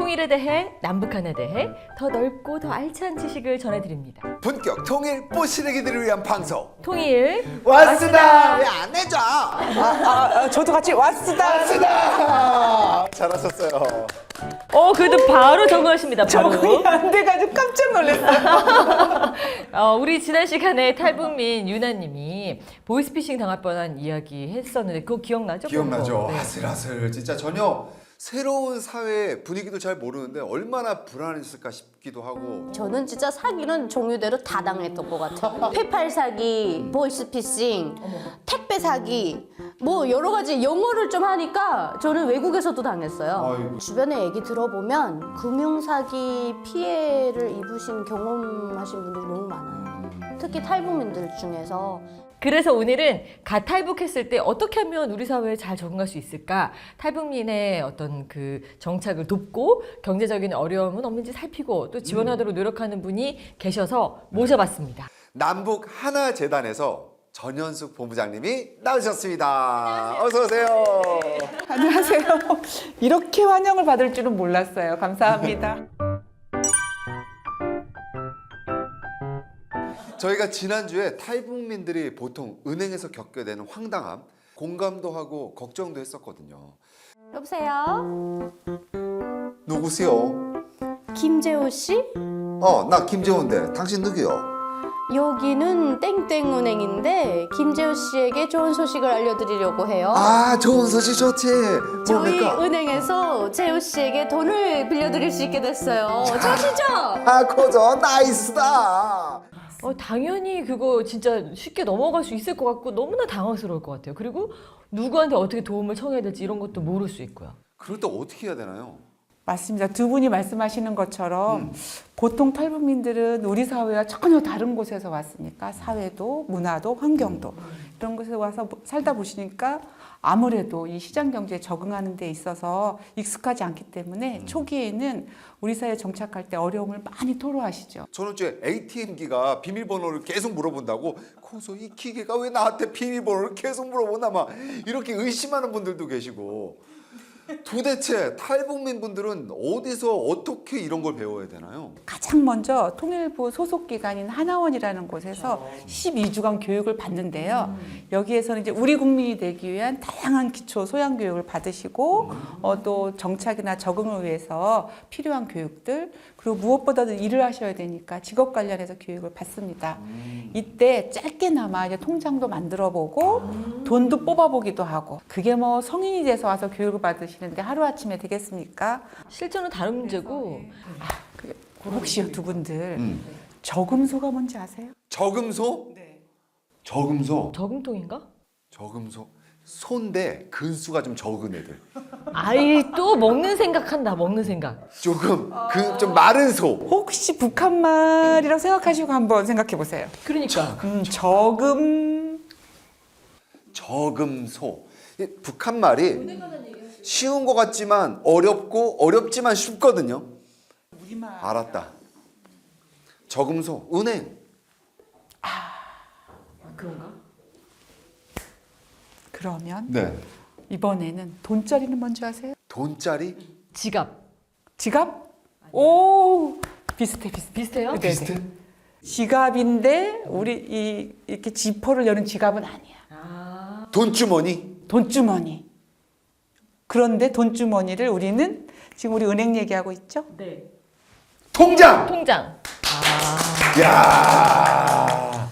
통일에 대해 남북한에 대해 더 넓고 더 알찬 지식을 전해드립니다. 본격 통일 뽀시래기들을 위한 방송 통일 왔으다 왜안 해줘 아, 아, 저도 같이 왔으다. 왔으다 잘하셨어요 어 그래도 바로 적응하십니다. 바로. 적응이 안 돼가지고 깜짝 놀랐어요. 어, 우리 지난 시간에 탈북민 유나님이 보이스피싱 당할 뻔한 이야기 했었는데 그거 기억나죠? 기억나죠 그거? 네. 아슬아슬 진짜 전혀 새로운 사회 분위기도 잘 모르는데 얼마나 불안했을까 싶기도 하고 저는 진짜 사기는 종류대로 다 당했던 것 같아요. 페팔 사기, 보이스피싱, 택배 사기, 뭐 여러 가지 영어를 좀 하니까 저는 외국에서도 당했어요. 아이고. 주변에 얘기 들어보면 금융 사기 피해를 입으신 경험하신 분들이 너무 많아요. 특히 탈북민들 중에서 그래서 오늘은 갓 탈북했을 때 어떻게 하면 우리 사회에 잘 적응할 수 있을까? 탈북민의 어떤 그 정착을 돕고 경제적인 어려움은 없는지 살피고 또 지원하도록 노력하는 분이 계셔서 모셔봤습니다. 남북 하나 재단에서 전현숙 본부장님이 나오셨습니다 어서 오세요 안녕하세요. 이렇게 환영을 받을 줄은 몰랐어요. 감사합니다. 저희가 지난주에 탈북 민들이 보통 은행에서 겪게 되는 황당함 공감도 하고 걱정도 했었거든요 여보세요? 누구세요? 김재호 씨? 어 나 김재호인데 당신 누구요? 여기는 땡땡은행인데 김재호 씨에게 좋은 소식을 알려드리려고 해요. 아 좋은 소식 좋지 저희 뭡니까? 은행에서 재호 씨에게 돈을 빌려드릴 수 있게 됐어요. 좋으시죠? 아 코저 나이스다 어, 당연히 그거 진짜 쉽게 넘어갈 수 있을 것 같고 너무나 당황스러울 것 같아요. 그리고 누구한테 어떻게 도움을 청해야 될지 이런 것도 모를 수 있고요. 그럴 때 어떻게 해야 되나요? 맞습니다. 두 분이 말씀하시는 것처럼 보통 탈북민들은 우리 사회와 전혀 다른 곳에서 왔으니까 사회도 문화도 환경도 이런 곳에 와서 살다 보시니까 아무래도 이 시장 경제에 적응하는 데 있어서 익숙하지 않기 때문에 초기에는 우리 사회에 정착할 때 어려움을 많이 토로하시죠. 저는 제 ATM기가 비밀번호를 계속 물어본다고? 고소 이 기계가 왜 나한테 비밀번호를 계속 물어보나 막 이렇게 의심하는 분들도 계시고 도대체 탈북민 분들은 어디서 어떻게 이런 걸 배워야 되나요? 가장 먼저 통일부 소속 기관인 하나원이라는 곳에서 12주간 교육을 받는데요. 여기에서는 이제 우리 국민이 되기 위한 다양한 기초 소양 교육을 받으시고 어, 또 정착이나 적응을 위해서 필요한 교육들 그리고 무엇보다도 일을 하셔야 되니까 직업 관련해서 교육을 받습니다. 이때 짧게나마 이제 통장도 만들어 보고 돈도 뽑아 보기도 하고 그게 뭐 성인이 돼서 와서 교육을 받으시 는데 하루 아침에 되겠습니까? 실전은 다른 문제고 그, 혹시요 두 분들 음. 저금소가 뭔지 아세요? 저금소? 저금소? 저금통인가? 저금소? 소인데 근수가 좀 적은 애들. 아이 또 먹는 생각한다. 먹는 생각. 조금 그 좀 마른 소. 혹시 북한 말이라고 생각하시고 한번 생각해 보세요. 그러니까 음, 저금 저금소. 이 북한 말이 쉬운 것 같지만 어렵고 어렵지만 쉽거든요. 알았다. 저금소, 은행. 그런가? 그러면 네. 이번에는 돈짜리는 뭔지 아세요? 돈짜리? 지갑 지갑? 오 비슷해 비슷해. 비슷해요? 네, 네. 지갑인데 우리 이 이렇게 지퍼를 여는 지갑은 아니야. 아 돈주머니? 돈주머니. 그런데 돈주머니를 우리는 지금 우리 은행 얘기하고 있죠? 네. 통장! 통장. 야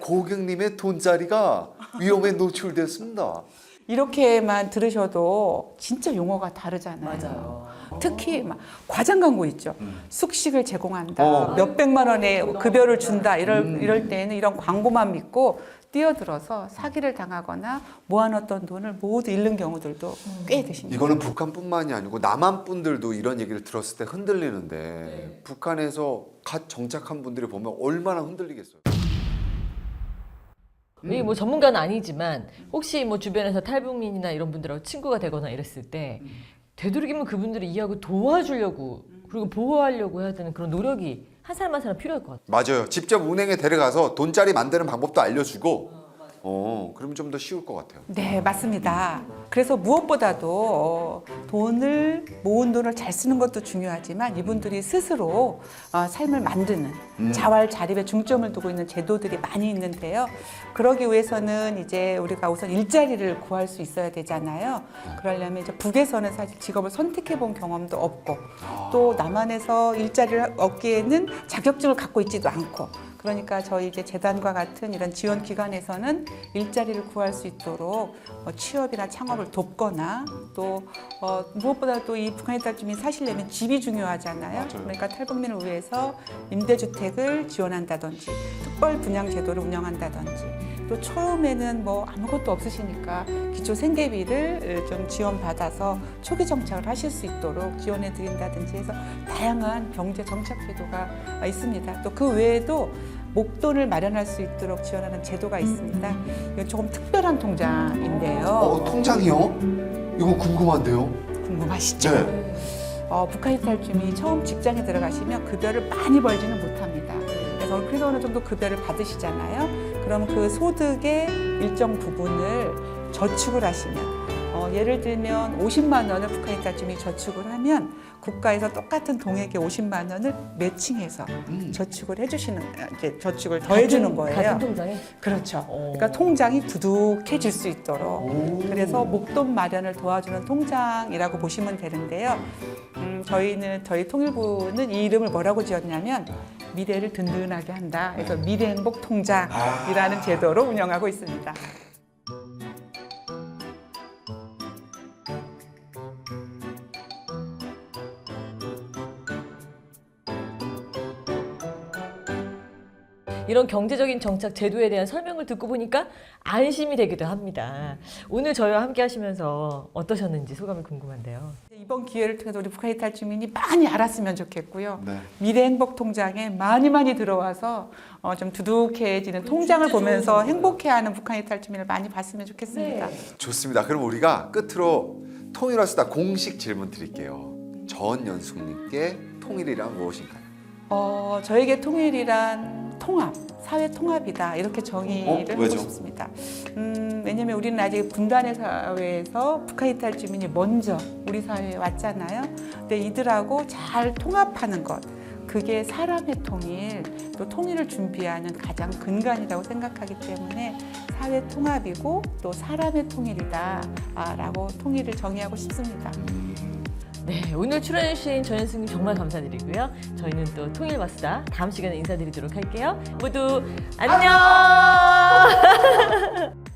고객님의 돈짜리가 위험에 노출됐습니다. 이렇게만 들으셔도 진짜 용어가 다르잖아요. 맞아요. 특히 막 과장 광고 있죠. 숙식을 제공한다. 어. 몇 백만 원의 급여를 준다. 이럴 이럴 때는 이런 광고만 믿고 뛰어들어서 사기를 당하거나 모아놨던 돈을 모두 잃는 경우들도 꽤 되십니다. 이거는 북한뿐만이 아니고 남한 분들도 이런 얘기를 들었을 때 흔들리는데 북한에서 갓 정착한 분들이 보면 얼마나 흔들리겠어요. 이게 뭐 전문가는 아니지만 혹시 뭐 주변에서 탈북민이나 이런 분들하고 친구가 되거나 이랬을 때 되도록이면 그분들을 이해하고 도와주려고 그리고 보호하려고 해야 되는 그런 노력이 한 사람 한 사람 필요할 것 같아요. 맞아요. 직접 은행에 데려가서 돈짜리 만드는 방법도 알려주고 어, 그럼 좀 더 쉬울 것 같아요. 네, 맞습니다. 그래서 무엇보다도 어, 돈을 모은 돈을 잘 쓰는 것도 중요하지만 이분들이 스스로 어, 삶을 만드는 음. 자활 자립에 중점을 두고 있는 제도들이 많이 있는데요. 그러기 위해서는 이제 우리가 우선 일자리를 구할 수 있어야 되잖아요. 그러려면 이제 북에서는 사실 직업을 선택해 본 경험도 없고 또 남한에서 일자리를 얻기에는 자격증을 갖고 있지도 않고 그러니까 저희 이제 재단과 같은 이런 지원 기관에서는 일자리를 구할 수 있도록 어, 취업이나 창업을 돕거나 또 어, 무엇보다 도 이 북한에 탈주민 사시려면 집이 중요하잖아요. 맞아요. 그러니까 탈북민을 위해서 임대주택을 지원한다든지 특별 분양 제도를 운영한다든지 또 처음에는 뭐 아무것도 없으시니까 기초 생계비를 좀 지원받아서 초기 정착을 하실 수 있도록 지원해 드린다든지 해서 다양한 경제 정착 제도가 있습니다. 또 그 외에도 목돈을 마련할 수 있도록 지원하는 제도가 있습니다. 이건 조금 특별한 통장인데요. 어, 통장이요? 이거 궁금한데요? 궁금하시죠? 네. 어, 북한 이탈주민이 처음 직장에 들어가시면 급여를 많이 벌지는 못합니다. 그래서 그래도 어느 정도 급여를 받으시잖아요. 그럼 그 소득의 일정 부분을 저축을 하시면 어, 예를 들면 50만 원을 북한 이탈주민이 저축을 하면 국가에서 똑같은 동액의 50만 원을 매칭해서 음. 저축을 해주시는 이제 저축을 더해주는 거예요. 같은 통장에 그렇죠. 어. 그러니까 통장이 두둑해질 수 있도록 오. 그래서 목돈 마련을 도와주는 통장이라고 보시면 되는데요. 음, 저희는 저희 통일부는 이 이름을 뭐라고 지었냐면 미래를 든든하게 한다. 그래서 미래 행복 통장이라는 제도로 운영하고 있습니다. 이런 경제적인 정착 제도에 대한 설명을 듣고 보니까 안심이 되기도 합니다. 오늘 저희와 함께 하시면서 어떠셨는지 소감이 궁금한데요. 이번 기회를 통해서 우리 북한 이탈 주민이 많이 알았으면 좋겠고요. 네. 미래 행복 통장에 많이 많이 들어와서 어, 좀 두둑해지는 통장을 보면서 행복해하는 북한 이탈 주민을 많이 봤으면 좋겠습니다. 좋습니다. 그럼 우리가 끝으로 통일화 수다 공식 질문 드릴게요. 전연숙님께 통일이란 무엇인가요? 어, 저에게 통일이란 통합, 사회 통합이다 이렇게 정의를 어? 하고? 싶습니다. 음, 왜냐하면 우리는 아직 분단의 사회에서 북한 이탈 주민이 먼저 우리 사회에 왔잖아요. 근데 이들하고 잘 통합하는 것. 그게 사람의 통일, 또 통일을 준비하는 가장 근간이라고 생각하기 때문에 사회 통합이고 또 사람의 통일이다라고 통일을 정의하고 싶습니다. 네, 오늘 출연해주신 전현승님 정말 감사드리고요. 저희는 또 통일 마스다 다음 시간에 인사드리도록 할게요. 모두 안녕!